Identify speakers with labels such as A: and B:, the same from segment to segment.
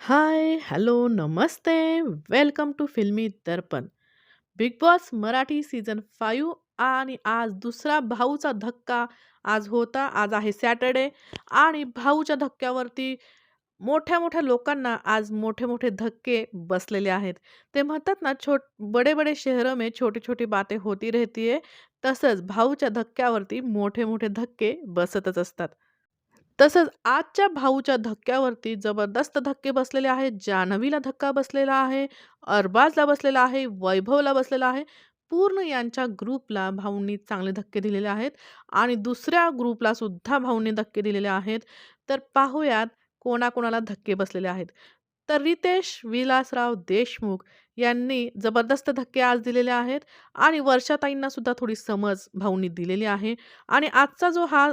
A: High, hello, Namaste. Welcome to Filmy Darpan. Big boss Marathi season five आणि आज दुसरा भाऊचा धक्का आज होता. आज आहे सॅटर्डे आणि भाऊच्या धक्क्यावरती मोठ्या-मोठ्या लोकांना आज मोठे-मोठे धक्के बसलेले आहेत. ते म्हणतात ना, छोट बडे-बडे शहरों में छोटी-छोटी बातें होती रहती आहे तसंच भाऊच्या धक्क्यावरती मोठे-मोठे धक्के बसतच असतात. तसंच आजच्या भाऊच्या धक्क्यावरती जबरदस्त धक्के बसलेले आहेत. जान्हवीला धक्का बसलेला आहे, अरबाजला बसलेला आहे, वैभवला बसलेला आहे. पूर्ण यांच्या ग्रुपला भाऊंनी चांगले धक्के दिलेले आहेत आणि दुसऱ्या ग्रुपला सुद्धा भाऊंनी धक्के दिलेले आहेत. तर पाहूयात कोणाकोणाला धक्के बसलेले आहेत. तर रितेश विलासराव देशमुख यांनी जबरदस्त धक्के आज दिलेले आहेत आणि वर्षाताईंना सुद्धा थोडी समज भाऊंनी दिलेली आहे आणि आजचा जो हा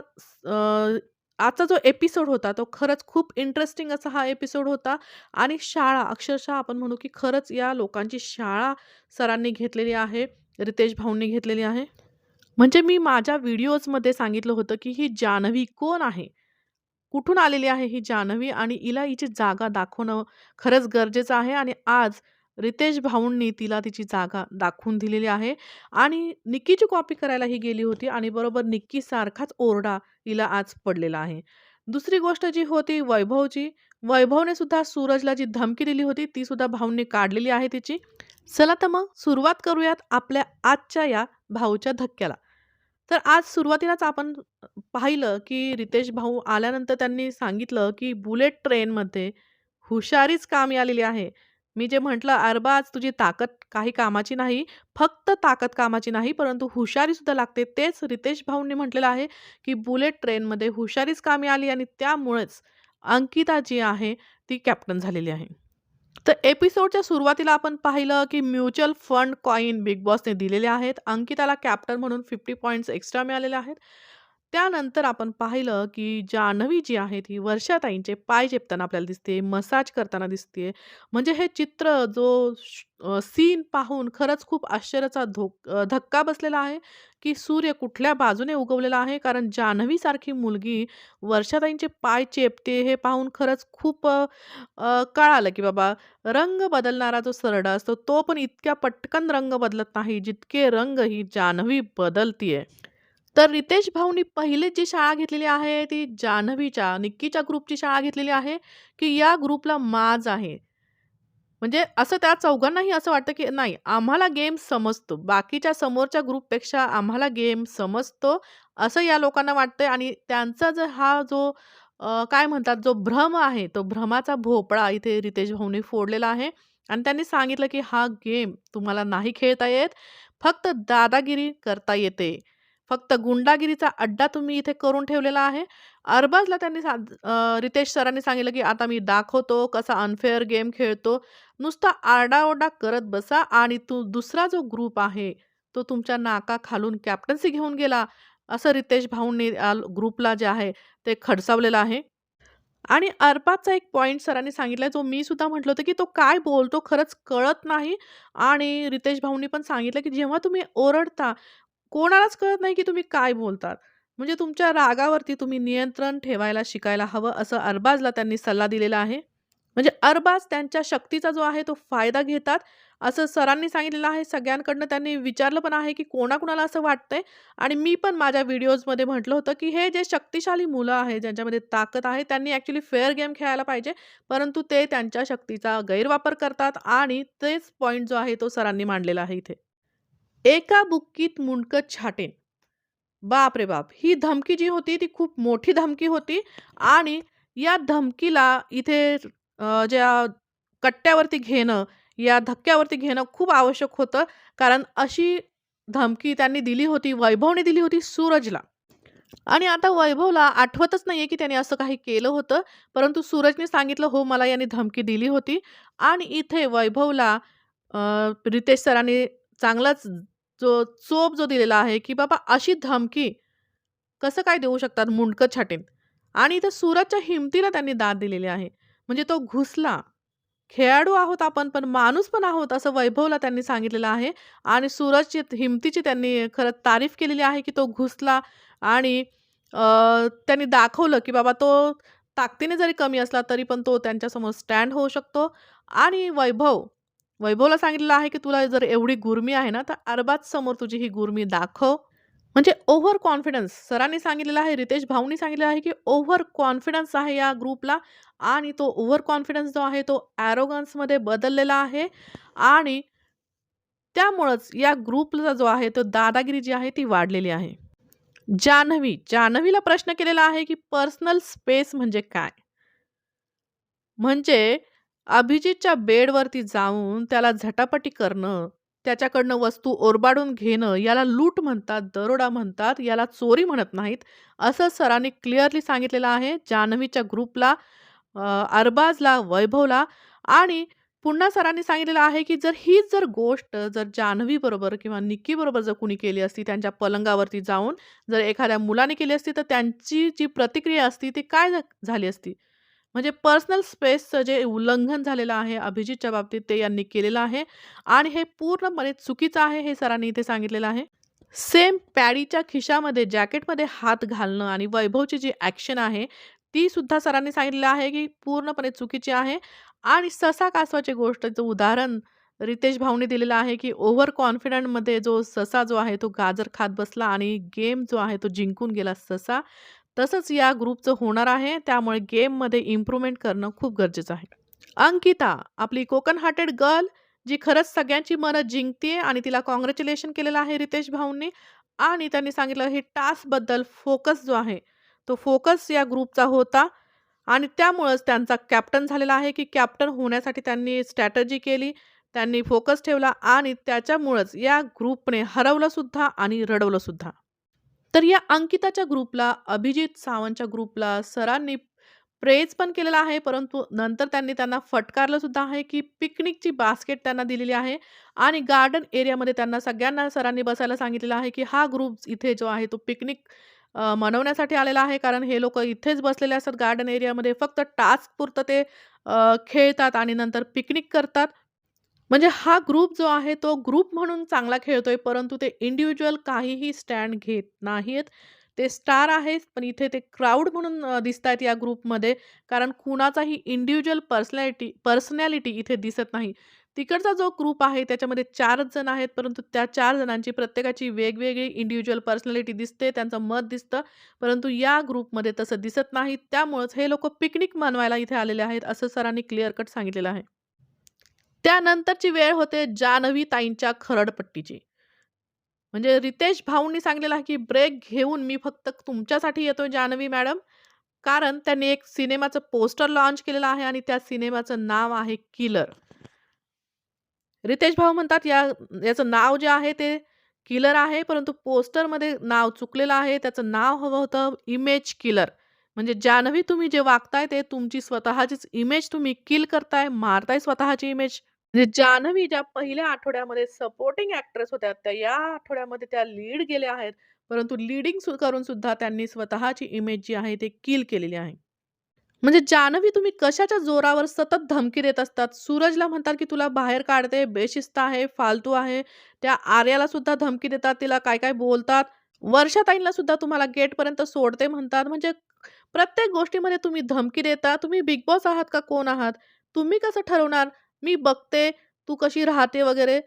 A: आजचा जो एपिसोड होता तो खरंच खूप इंटरेस्टिंग असा हा एपिसोड होता आणि शाळा अक्षरशः आपण म्हणू की खरंच या लोकांची शाळा सरांनी घेतलेली आहे. रितेश भाऊंनी घेतलेली आहे. म्हणजे मी माझ्या व्हिडिओजमध्ये सांगितलं होतं की ही जान्हवी कोण आहे? कुठून आलेली आहे ही जान्हवी आणि हिला हिची जागा दाखवणं खरंच गरजेचं आहे आणि आज रितेश भाऊंनी तिला तिची जागा दाखवून दिलेली आहे आणि निक्कीची कॉपी करायला ही गेली होती आणि बरोबर निक्कीसारखाच ओरडा तिला आज पडलेला आहे. दुसरी गोष्ट जी होती वैभवची. वैभवने सुद्धा सूरजला जी धमकी दिली होती ती सुद्धा भाऊंनी काढलेली आहे तिची. चला तर मग सुरुवात करूयात आपल्या आजच्या या भाऊच्या धक्क्याला. तर आज सुरुवातीलाच आपण पाहिलं की रितेश भाऊ आल्यानंतर त्यांनी सांगितलं की बुलेट ट्रेनमध्ये हुशारीच कामी आलेली आहे. मी जे म्हटलं अरबाज तुझी ताकद काही कामाची नाही. फक्त ताकद कामाची नाही, परंतु हुशारीसुद्धा लागते. तेच रितेश भाऊंनी म्हटलेलं आहे की बुलेट ट्रेनमध्ये हुशारीच कामी आली आणि त्यामुळेच अंकिता जी आहे ती कॅप्टन झालेली आहे. तर एपिसोडच्या सुरुवातीला आपण पाहिलं की म्युच्युअल फंड कॉईन बिग बॉसने दिलेले आहेत. अंकिताला कॅप्टन म्हणून फिफ्टी पॉईंट्स एक्स्ट्रा मिळालेले आहेत. त्यानंतर आपण पाहिलं की जान्हवी जी आहे ती वर्षाताईंचे पाय चेपताना आपल्याला दिसते, मसाज करताना दिसते म्हणजे हे चित्र जो सीन पाहून खरंच खूप आश्चर्याचा धोक धक्का बसलेला आहे की सूर्य कुठल्या बाजूने उगवलेला आहे. कारण जान्हवीसारखी मुलगी वर्षाताईंचे पाय चेपते हे पाहून खरंच खूप कळालं की बाबा रंग बदलणारा जो सरडा असतो तो पण इतक्या पटकन रंग बदलत नाही, जितके रंग ही जान्हवी बदलतीये. तर रितेश भाऊंनी पहिली जी शाळा घेतलेली आहे ती जान्हवीच्या, निक्कीच्या ग्रुपची शाळा घेतलेली आहे की या ग्रुपला माज आहे. म्हणजे असं त्या चौघांनाही असं वाटतं की नाही आम्हाला गेम समजतो. बाकीच्या समोरच्या ग्रुपपेक्षा आम्हाला गेम समजतो, असं या लोकांना वाटतंय आणि त्यांचा जर हा जो काय म्हणतात जो भ्रम आहे, तो भ्रमाचा भोपळा इथे रितेश भाऊंनी फोडलेला आहे आणि त्यांनी सांगितलं की हा गेम तुम्हाला नाही खेळता येत. फक्त दादागिरी करता येते. फक्त गुंडागिरीचा अड्डा तुम्ही इथे करून ठेवलेला आहे. अरबाजला त्यांनी सा रितेश सरांनी सांगितलं की आता मी दाखवतो कसा अनफेअर गेम खेळतो. नुसता आरडाओरडा करत बसा आणि तू दुसरा जो ग्रुप आहे, तो तुमच्या नाका खालून कॅप्टन्सी घेऊन गेला. असं रितेश भाऊंनी ग्रुपला जे आहे ते खडसावलेलं आहे. आणि अरबाजचा एक पॉईंट सरांनी सांगितलाय जो मी सुद्धा म्हटलं होतं की तो काय बोलतो खरंच कळत नाही आणि रितेश भाऊंनी पण सांगितलं की जेव्हा तुम्ही ओरडता, कोणालाच कळत नाही की तुम्ही काय बोलतात. म्हणजे तुमच्या रागावरती तुम्ही नियंत्रण ठेवायला शिकायला हवं, असं अरबाजला त्यांनी सल्ला दिलेला आहे. म्हणजे अरबाज त्यांच्या शक्तीचा जो आहे तो फायदा घेतात, असं सरांनी सांगितलेलं आहे. सगळ्यांकडनं त्यांनी विचारलं पण आहे की कोणाकुणाला असं वाटतंय आणि मी पण माझ्या व्हिडिओजमध्ये म्हटलं होतं की हे जे शक्तिशाली मुलं आहे ज्यांच्यामध्ये ताकद आहे, त्यांनी ॲक्च्युली फेअर गेम खेळायला पाहिजे. परंतु ते त्यांच्या शक्तीचा गैरवापर करतात आणि तेच पॉईंट जो आहे तो सरांनी मांडलेला आहे इथे. एका बुक्कीत मुंडकं छाटेन. बाप रे बाप! ही धमकी जी होती ती खूप मोठी धमकी होती आणि या धमकीला इथे ज्या कट्ट्यावरती घेणं, या धक्क्यावरती घेणं खूप आवश्यक होतं. कारण अशी धमकी त्यांनी दिली होती, वैभवने दिली होती सूरजला. आणि आता वैभवला आठवतच नाहीये की त्याने असं काही केलं होतं. परंतु सूरजने सांगितलं, "हो, मला याने धमकी दिली होती." आणि इथे वैभवला रितेश सरांनी चांगलाच जो चोप जो दिलेला आहे की बाबा अशी धमकी कसं काय देऊ शकतात, मुंडकं छाटेन. आणि इथं सूरजच्या हिमतीला त्यांनी दाद दिलेली आहे. म्हणजे तो घुसला. खेळाडू आहोत आपण, पण माणूस पण आहोत, असं वैभवला त्यांनी सांगितलेलं आहे. आणि सूरजची हिमतीची त्यांनी खरंच तारीफ केलेली आहे की तो घुसला आणि त्यांनी दाखवलं की बाबा तो ताकदीने जरी कमी असला तरी पण तो त्यांच्यासमोर स्टँड होऊ शकतो आणि वैभव वैभवला सांगितलेलं आहे की तुला जर एवढी गुर्मी आहे ना तर अरबाज समोर तुझी ही गुर्मी दाखव. म्हणजे ओव्हर कॉन्फिडन्स सरांनी सांगितलेलं आहे रितेश भाऊनी सांगितलेलं आहे की ओव्हर कॉन्फिडन्स आहे या ग्रुपला आणि तो ओव्हर कॉन्फिडन्स जो आहे तो ॲरोगन्समध्ये बदललेला आहे. आणि त्यामुळंच या ग्रुपचा जो आहे तो दादागिरी जी आहे ती वाढलेली आहे. जान्हवी. जान्हवीला प्रश्न केलेला आहे की पर्सनल स्पेस म्हणजे काय? म्हणजे अभिजितच्या बेडवरती जाऊन त्याला झटापटी करणं त्याच्याकडनं वस्तू ओरबाडून घेणं याला लूट म्हणतात दरोडा म्हणतात याला चोरी म्हणत नाहीत असं सरांनी क्लिअरली सांगितलेलं आहे. जान्हवीच्या ग्रुपला अरबाजला वैभवला आणि पुन्हा सरांनी सांगितलेलं आहे की जर हीच जर गोष्ट जर जान्हवी बरोबर किंवा निक्की बरोबर जर कुणी केली असती त्यांच्या पलंगावरती जाऊन जर एखाद्या मुलाने केली असती तर त्यांची जी प्रतिक्रिया असती ती काय झाली असती? म्हणजे पर्सनल स्पेसचं जे उल्लंघन झालेलं आहे अभिजितच्या बाबतीत ते यांनी केलेलं आहे आणि हे पूर्णपणे चुकीचं आहे हे सरांनी इथे सांगितलेलं आहे. सेम पॅडीच्या खिशामध्ये जॅकेटमध्ये हात घालणं आणि वैभवची जी ॲक्शन आहे ती सुद्धा सरांनी सांगितलेलं आहे की पूर्णपणे चुकीची आहे आणि ससा कासवाची गोष्टचं उदाहरण रितेश भाऊने दिलेलं आहे की ओव्हर कॉन्फिडंटमध्ये जो ससा जो आहे तो गाजर खात बसला आणि गेम जो आहे तो जिंकून गेला ससा. तसंच या ग्रुपचं होणार आहे. त्यामुळे गेममध्ये इम्प्रूव्हमेंट करणं खूप गरजेचं आहे. अंकिता आपली कोकण हार्टेड गर्ल जी खरंच सगळ्यांची मनं जिंकते आणि तिला कॉंग्रॅच्युलेशन केलेलं आहे रितेश भाऊंनी आणि त्यांनी सांगितलं हे टास्कबद्दल फोकस जो आहे तो फोकस या ग्रुपचा होता आणि त्यामुळंच त्यांचा कॅप्टन झालेला आहे की कॅप्टन होण्यासाठी त्यांनी स्ट्रॅटजी केली त्यांनी फोकस ठेवला आणि त्याच्यामुळंच या ग्रुपने हरवलंसुद्धा आणि रडवलंसुद्धा तर या अंकिताच्या ग्रुपला अभिजित सावंतच्या ग्रुपला सरांनी प्रेज पण केलेला आहे परंतु नंतर त्यांनी त्यांना फटकारलं सुद्धा आहे की पिकनिकची बास्केट त्यांना दिलेली आहे आणि गार्डन एरियामध्ये त्यांना सगळ्यांना सरांनी बसायला सांगितलेलं आहे की हा ग्रुप इथे जो आहे तो पिकनिक मनवण्यासाठी आलेला आहे. कारण हे लोक इथेच बसलेले असतात गार्डन एरियामध्ये फक्त टास्क पुरतं ते खेळतात आणि नंतर पिकनिक करतात. म्हणजे हा ग्रुप जो आहे तो ग्रुप म्हणून चांगला खेळतोय परंतु ते इंडिव्हिज्युअल काहीही स्टँड घेत नाहीत ते स्टार आहेत पण इथे ते क्राऊड म्हणून दिसत आहेत या ग्रुपमध्ये कारण कुणाचाही इंडिव्हिज्युअल पर्सनॅलिटी पर्सनॅलिटी इथे दिसत नाही. तिकडचा जो ग्रुप आहे त्याच्यामध्ये चारच जण आहेत परंतु त्या चार जणांची प्रत्येकाची वेगवेगळी इंडिव्हिज्युअल पर्सनॅलिटी दिसते त्यांचं मत दिसतं परंतु या ग्रुपमध्ये तसं दिसत नाही. त्यामुळंच हे लोक पिकनिक मनवायला इथे आलेले आहेत असं सरांनी क्लिअर कट सांगितलेलं आहे. त्यानंतरची वेळ होते जानवी ताईंच्या खरडपट्टीची. म्हणजे रितेश भाऊंनी सांगलेला आहे की ब्रेक घेऊन मी फक्त तुमच्यासाठी येतो जानवी मॅडम. कारण त्यांनी एक सिनेमाचं पोस्टर लॉन्च केलेलं आहे आणि त्या सिनेमाचं नाव आहे किलर. रितेश भाऊ म्हणतात या याचं नाव जे आहे ते किलर आहे परंतु पोस्टरमध्ये नाव चुकलेलं आहे त्याचं नाव हवं होतं इमेज किलर. म्हणजे जानवी तुम्ही जे वागताय ते तुमची स्वतःचीच इमेज तुम्ही किल करताय मारताय स्वतःची इमेज म्हणजे जान्हवी ज्या पहिल्या आठवड्यामध्ये सपोर्टिंग ॲक्ट्रेस होत्या, त्या या आठवड्यामध्ये त्या लीड गेल्या आहेत. परंतु लीडिंग सु करून सुद्धा त्यांनी स्वतःची इमेज जी आहे ती किल केलेली आहे. म्हणजे जान्हवी तुम्ही कशाच्या जोरावर सतत धमकी देत असतात. सूरजला म्हणतात, की तुला बाहेर काढते, बेशिस्त आहे, फालतू आहे. त्या आर्याला सुद्धा धमकी देतात, तिला काय-काय बोलतात. वर्षाताईंना सुद्धा तुम्हाला गेटपर्यंत सोडते म्हणतात. म्हणजे प्रत्येक गोष्टीमध्ये तुम्ही धमकी देता. तुम्ही बिग बॉस आहात का कोण आहात? तुम्ही कसं ठरवणार? मी बघते, तू कशी राहते वगैरे.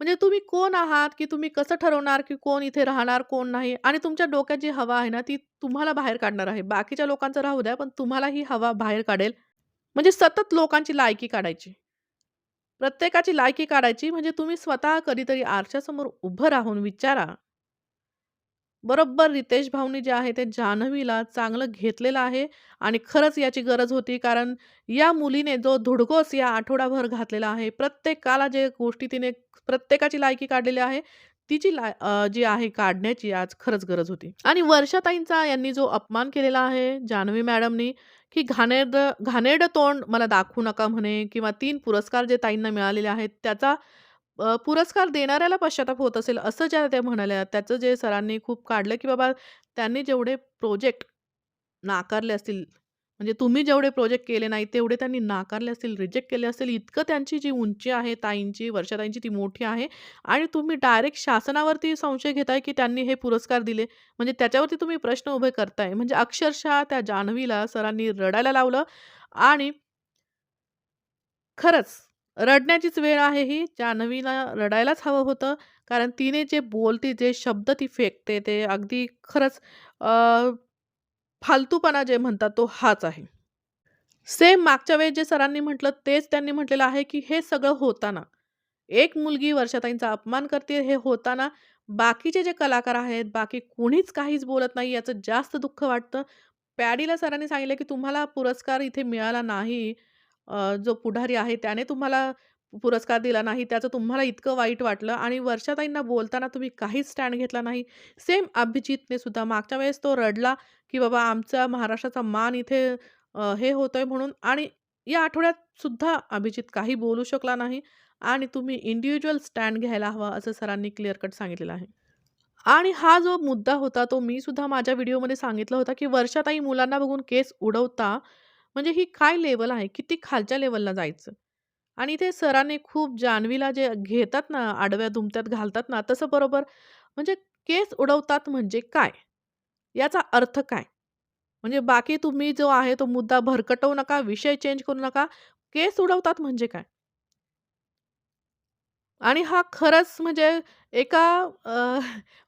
A: म्हणजे तुम्ही कोण आहात, की तुम्ही कसं ठरवणार, की कोण इथे राहणार, कोण नाही? आणि तुमच्या डोक्यात जी हवा आहे ना, ती तुम्हाला बाहेर काढणार आहे. बाकीच्या लोकांचं राहू द्या, पण तुम्हाला ही हवा बाहेर काढेल. म्हणजे सतत लोकांची लायकी काढायची. प्रत्येकाची लायकी काढायची म्हणजे तुम्ही स्वतः कधीतरी आरशासमोर उभं राहून विचारा. बरोबर रितेश भाऊनी जे आहे ते जान्हवीला चांगलं घेतलेलं आहे आणि खरंच याची गरज होती कारण या मुलीने जो धुडगोस या आठवडाभर घातलेला आहे. प्रत्येकाला जे गोष्टी तिने प्रत्येकाची लायकी काढलेली आहे, तिची लाय जी आहे काढण्याची आज खरंच गरज होती. आणि वर्षाताईंचा यांनी जो अपमान केलेला आहे जान्हवी मॅडमनी, की घाणेरड घाणेरडं तोंड मला दाखवू नका म्हणे किंवा तीन पुरस्कार जे ताईंना मिळालेले आहेत त्याचा अ, पुरस्कार देणाऱ्याला पश्चाताप होत असेल असं ज्या त्या म्हणाल्या. त्याचं जे सरांनी खूप काढलं, की बाबा त्यांनी जेवढे प्रोजेक्ट नाकारले असतील, म्हणजे तुम्ही जेवढे प्रोजेक्ट केले नाही तेवढे त्यांनी नाकारले असतील, रिजेक्ट केले असतील. इतकं त्यांची जी उंची आहे ताईंची, वर्षाताईंची ती मोठी आहे आणि तुम्ही डायरेक्ट शासनावरती संशय घेताय, की त्यांनी हे पुरस्कार दिले. म्हणजे त्याच्यावरती तुम्ही प्रश्न उभे करताय. म्हणजे अक्षरशः त्या जान्हवीला सरांनी रडायला लावलं आणि खरंच रडण्याचीच वेळ आहे ही. जान्हवीला रडायलाच हवं होतं. कारण तिने जे बोलते, जे शब्द ती फेकते ते अगदी खरंच फालतूपणा जे म्हणतात तो हाच आहे. सेम मागच्या वेळेस जे सरांनी म्हटलं तेच त्यांनी म्हटलेलं आहे, की हे सगळं होताना, एक मुलगी वर्षाताईंचा अपमान करते हे होताना, बाकीचे जे कलाकार आहेत, बाकी कोणीच काहीच बोलत नाही याचं जास्त दुःख वाटतं. पॅडीला सरांनी सांगितलं, की तुम्हाला पुरस्कार इथे मिळाला नाही. अ, जो पुढारी आहे त्याने तुम्हाला पुरस्कार दिला नाही. त्याचं तुम्हाला इतकं वाईट वाटलं आणि वर्षाताईंना बोलताना तुम्ही काहीच स्टँड घेतला नाही. सेम अभिजितने सुद्धा मागच्या वेळेस तो रडला, की बाबा आमचा महाराष्ट्राचा मान इथे अ, हे होतोय म्हणून आणि या आठवड्यात सुद्धा अभिजित काही बोलू शकला नाही आणि तुम्ही इंडिव्हिज्युअल स्टँड घ्यायला हवा असं सरांनी क्लिअर कट सांगितलेलं आहे. आणि हा जो मुद्दा होता तो मी सुद्धा माझ्या व्हिडिओमध्ये सांगितला होता, की वर्षाताई मुलांना बघून केस उडवता, म्हणजे ही काय लेवल आहे? किती खालच्या लेवलला जायचं? आणि इथे सरांनी खूप जान्हवीला जे घेतात ना, आडव्या दुमत्यात घालतात ना, तसं बरोबर म्हणजे केस उडवतात म्हणजे काय? याचा अर्थ काय? म्हणजे बाकी तुम्ही जो आहे तो मुद्दा भरकटवू नका, विषय चेंज करू नका. केस उडवतात म्हणजे काय? आणि हा खरंच म्हणजे एका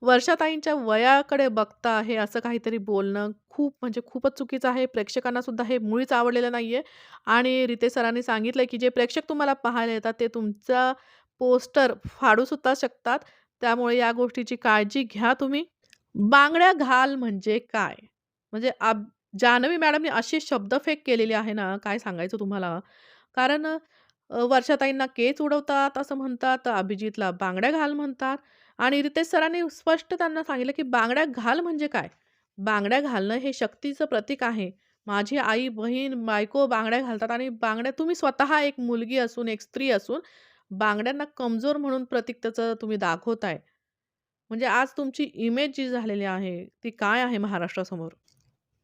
A: वर्षाताईंच्या वयाकडे बघता हे असं काहीतरी बोलणं खूप म्हणजे खूपच चुकीचं आहे. प्रेक्षकांनासुद्धा हे मुळीच आवडलेलं नाही आहे आणि रिते सरांनी सांगितलं की जे प्रेक्षक तुम्हाला पाहायला येतात ते तुमचा पोस्टर फाडूसुद्धा शकतात. त्यामुळे या गोष्टीची काळजी घ्या तुम्ही. बांगड्या घाल म्हणजे काय? म्हणजे अब जान्हवी मॅडमने अशी शब्दफेक केलेली आहे ना, काय सांगायचं तुम्हाला. कारण वर्षाताईंना केस उडवतात असं म्हणतात, अभिजितला बांगड्या घाल म्हणतात आणि रितेश सरांनी स्पष्ट त्यांना सांगितलं, की बांगड्या घाल म्हणजे काय? बांगड्या घालणं हे शक्तीचं प्रतीक आहे. माझी आई, बहीण, बायको बांगड्या घालतात आणि बांगड्या तुम्ही स्वतः एक मुलगी असून, एक स्त्री असून बांगड्यांना कमजोर म्हणून प्रतीक त्याचं तुम्ही दाखवताय. म्हणजे आज तुमची इमेज जी झालेली आहे, ती काय आहे महाराष्ट्रासमोर?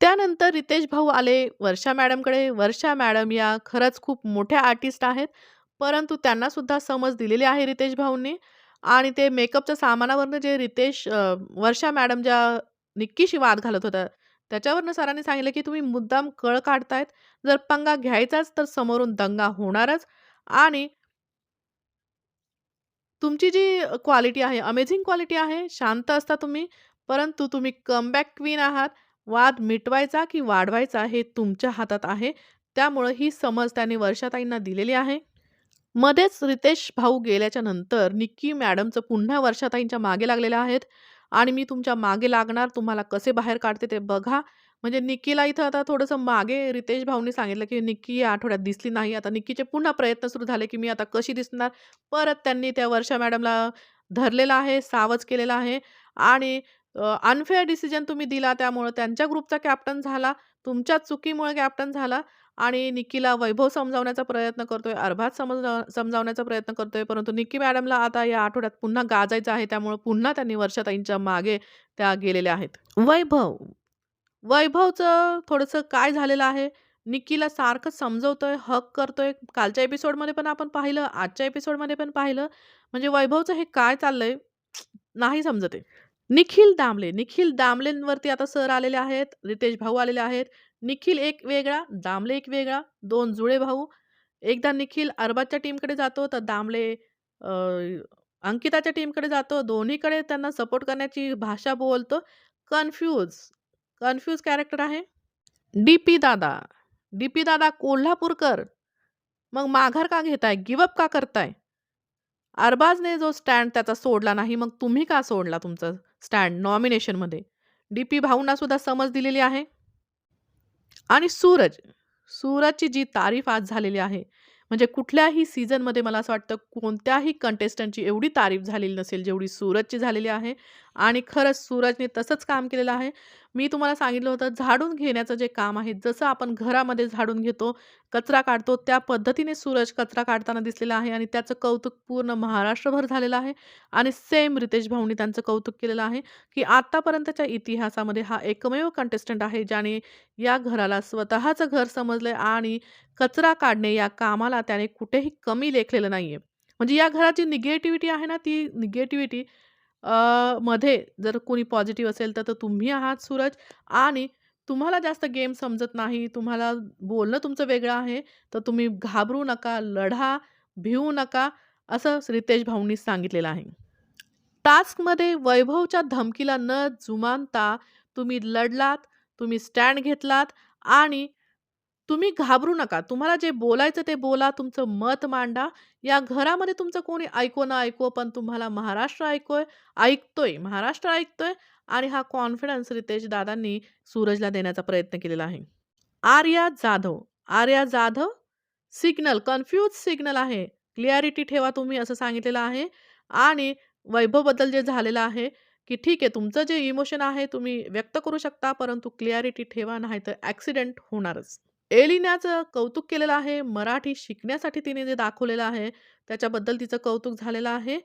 A: त्यानंतर रितेश भाऊ आले वर्षा मॅडमकडे. वर्षा मॅडम या खरंच खूप मोठ्या आर्टिस्ट आहेत. परंतु त्यांनासुद्धा समज दिलेली आहे रितेश भाऊंनी आणि ते मेकअपच्या सामानावरनं जे रितेश वर्षा मॅडम ज्या निक्कीशी वाद घालत होत्या, त्याच्यावरनं सरांनी सांगितलं, की तुम्ही मुद्दाम कळ काढतायत. जर पंगा घ्यायचाच तर समोरून दंगा होणारच आणि तुमची जी क्वालिटी आहे, अमेझिंग क्वालिटी आहे. शांत असता तुम्ही, परंतु तुम्ही कमबॅक क्वीन आहात. वाद मिटवायचा की वाढवायचा हे तुमच्या हातात आहे. त्यामुळं ही समज त्यांनी वर्षाताईंना दिलेली आहे. मध्येच रितेश भाऊ गेल्याच्यानंतर निक्की मॅडमचं पुन्हा वर्षाताईंच्या मागे लागलेल्या आहेत आणि मी तुमच्या मागे लागणार, तुम्हाला कसे बाहेर काढते ते बघा. म्हणजे निक्कीला इथं आता थोडंसं मागे रितेश भाऊंनी सांगितलं, की निक्की या आठवड्यात दिसली नाही. आता निक्कीचे पुन्हा प्रयत्न सुरू झाले, की मी आता कशी दिसणार? परत त्यांनी त्या वर्षा मॅडमला धरलेलं आहे, सावज केलेलं आहे आणि अनफेअर डिसिजन तुम्ही दिला त्यामुळं त्यांच्या ग्रुपचा कॅप्टन झाला. तुमच्याच चुकीमुळे कॅप्टन झाला आणि निक्कीला वैभव समजावण्याचा प्रयत्न करतोय, अर्बाज समजाव समजावण्याचा प्रयत्न करतोय. परंतु निक्की मॅडमला आता या आठवड्यात पुन्हा गाजायचं आहे. त्यामुळं पुन्हा त्यांनी वर्षाताईंच्या मागे त्या गेलेल्या आहेत. वैभव, वैभवचं थोडंसं काय झालेलं आहे, निक्कीला सारखं समजवतोय, हग करतोय. कालच्या एपिसोडमध्ये पण आपण पाहिलं, आजच्या एपिसोडमध्ये पण पाहिलं. म्हणजे वैभवचं हे काय चाललंय नाही समजत. निखिल दामले, निखिल दामलेंवरती आता सर आलेले आहेत, रितेश भाऊ आलेले आहेत. निखिल एक वेगळा, दामले एक वेगळा, दोन जुळे भाऊ. एकदा निखिल अरबाजच्या टीमकडे जातो, तर दामले अंकिताच्या टीमकडे जातो. दोन्हीकडे त्यांना सपोर्ट करण्याची भाषा बोलतो. कन्फ्यूज, कन्फ्यूज कॅरेक्टर आहे. DP Dada, DP Dada Kolhapurkar. मग माघार का घेताय? गिवअप का करताय? अरबाजने जो स्टँड त्याचा सोडला नाही, मग तुम्ही का सोडला तुमचा स्टँड नॉमिनेशनमध्ये? डी-पी भाऊंना सुद्धा समज दिलेली आहे. आणि सूरज, सूरजची जी तारीफ आज झालेली आहे, म्हणजे कुठल्याही सीझनमध्ये मला असं वाटतं कोणत्याही कंटेस्टंटची एवढी तारीफ झालेली नसेल, जेवढी सूरजची झालेली आहे आणि खरंच सूरजने तसंच काम केलेलं आहे. मी तुम्हाला सांगितलं होतं झाडून घेण्याचं जे काम आहे, जसं आपण घरामध्ये झाडून घेतो, कचरा काढतो, त्या पद्धतीने सूरज कचरा काढताना दिसलेला आहे आणि त्याचं कौतुक पूर्ण महाराष्ट्रभर झालेलं आहे आणि सेम रितेश भाऊंनी त्यांचं कौतुक केलेलं आहे, की आत्तापर्यंतच्या इतिहासामध्ये हा एकमेव कंटेस्टंट आहे, ज्याने या घराला स्वतःचं घर समजलं आणि कचरा काढणे या कामाला त्याने कुठेही कमी लेखलेलं नाहीये. म्हणजे या घराची निगेटिव्हिटी आहे ना, ती निगेटिव्हिटी अ, मध्ये जर कोणी पॉझिटिव्ह असेल तर, तर तुम्ही आहात सूरज आणि तुम्हाला जास्त गेम समजत नाही, तुम्हाला बोलणं तुमचं वेगळं आहे, तर तुम्ही घाबरू नका, लढा, भिवू नका, असं रितेश भाऊंनी सांगितलेलं आहे. टास्कमध्ये वैभवच्या धमकीला न जुमानता तुम्ही लढलात, तुम्ही स्टँड घेतलात आणि तुम्ही घाबरू नका. तुम्हाला जे बोलायचं ते बोला, तुमचं मत मांडा. या घरामध्ये तुमचं कोणी ऐको ना ऐको, पण तुम्हाला महाराष्ट्र ऐकोय ऐकतोय, महाराष्ट्र ऐकतोय आणि हा कॉन्फिडन्स रितेश दादांनी सूरजला देण्याचा प्रयत्न केलेला आहे. Arya Jadhav, Arya Jadhav signal, confuse signal आहे. क्लिअरिटी ठेवा तुम्ही असं सांगितलेलं आहे आणि वैभवबद्दल जे झालेलं आहे, की ठीक आहे तुमचं जे इमोशन आहे तुम्ही व्यक्त करू शकता, परंतु क्लिअरिटी ठेवा, नाही तर ॲक्सिडेंट होणारच. एलिनाचं कौतुक केलेलं आहे. मराठी शिकण्यासाठी तिने जे दाखवलेलं आहे, त्याच्याबद्दल तिचं कौतुक झालेलं आहे.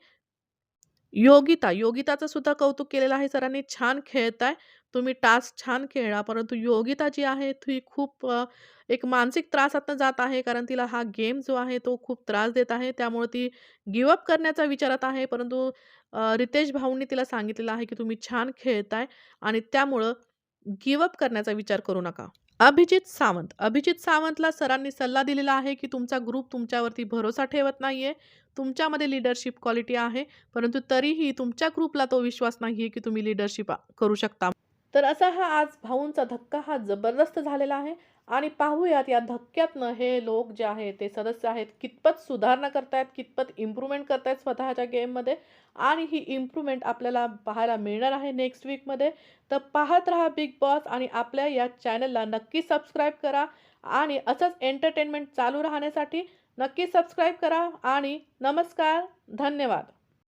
A: योगिता, योगिताचं सुद्धा कौतुक केलेलं आहे सरांनी. छान खेळताय. तुम्ही टास्क छान खेळला, परंतु योगिता जी आहे ती खूप एक मानसिक त्रासातनं जात आहे, कारण तिला हा गेम जो आहे तो खूप त्रास देत आहे. त्यामुळे ती गिवअप करण्याचा विचारात आहे. परंतु रितेश भाऊंनी तिला सांगितलेलं आहे, की तुम्ही छान खेळताय आणि त्यामुळं गिवअप करण्याचा विचार करू नका. अभिजित सावंत, अभिजित सावंतला सरांनी सल्ला दिलेला आहे, की तुमचा ग्रुप तुमच्यावरती भरोसा ठेवत नाही आहे तुमच्यामध्ये लीडरशिप क्वालिटी आहे, परंतु तरीही तुमच्या ग्रुपला तो विश्वास नाही आहे की तुम्ही लीडरशिप करू शकता. तर असा हा आज भाऊंचा धक्का हा जबरदस्त झालेला आहे. आणि पाहूयात या धक्क्यातनं हे लोक जे आहेत, ते सदस्य आहेत, कितपत सुधारणा करतायत, कितपत इम्प्रूव्हमेंट करतायत स्वतःच्या गेममध्ये आणि ही इम्प्रूव्हमेंट आपल्याला पाहायला मिळणार आहे नेक्स्ट वीकमध्ये. तर पाहत राहा बिग बॉस आणि आपल्या या चॅनलला नक्की सबस्क्राईब करा आणि असंच एंटरटेनमेंट चालू राहण्यासाठी नक्की सबस्क्राईब करा आणि नमस्कार, धन्यवाद.